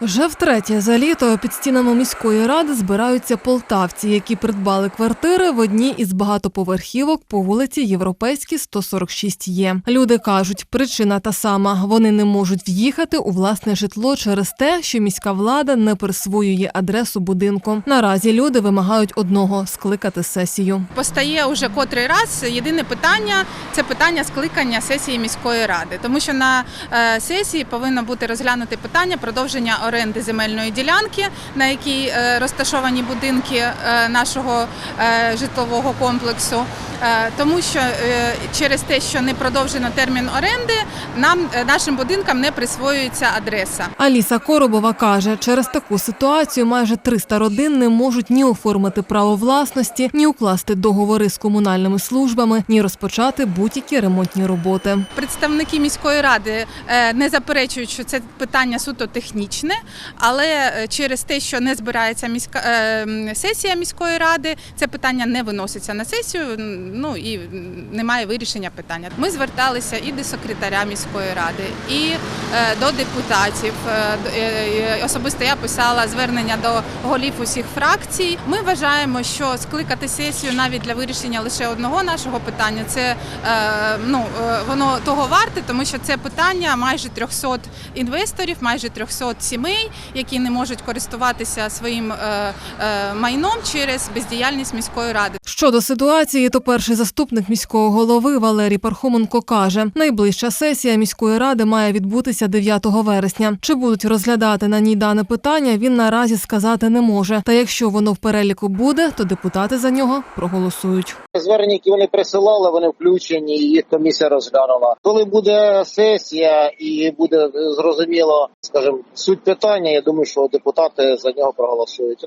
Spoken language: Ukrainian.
Вже втретє за літо під стінами міської ради збираються полтавці, які придбали квартири в одній із багатоповерхівок по вулиці Європейській 146 є. Люди кажуть, причина та сама: вони не можуть в'їхати у власне житло через те, що міська влада не присвоює адресу будинку. Наразі люди вимагають одного скликати сесію. Постає уже котрий раз єдине питання це питання скликання сесії міської ради, тому що на е, сесії повинно бути розглянуте питання продовження оренди земельної ділянки, на якій е, розташовані будинки е, нашого е, житлового комплексу. Е, Тому що е, через те, що не продовжено термін оренди, нам е, нашим будинкам не присвоюється адреса. Аліса Коробова каже, через таку ситуацію майже 300 родин не можуть ні оформити право власності, ні укласти договори з комунальними службами, ні розпочати будь-які ремонтні роботи. Представники міської ради не заперечують, що це питання суто технічне, але через те, що не збирається міська сесія міської ради, це питання не виноситься на сесію. Ну і немає вирішення питання. Ми зверталися і до секретаря міської ради, і е, до депутатів. Е, е, Особисто я писала звернення до голів усіх фракцій. Ми вважаємо, що скликати сесію навіть для вирішення лише одного нашого питання це ну воно того варте, тому що це питання майже 300 інвесторів, майже 300 сімей, які не можуть користуватися своїм майном через бездіяльність міської ради. Щодо ситуації, то перший заступник міського голови Валерій Пархоменко каже, найближча сесія міської ради має відбутися 9 вересня. Чи будуть розглядати на ній дане питання, він наразі сказати не може. Та якщо воно в переліку буде, то депутати за нього проголосують. Звернення, які вони присилали, вони включені, їх комісія розглянула. Коли буде сесія і буде е, зрозуміло, скажімо, суть питання, я думаю, що депутати за нього проголосують.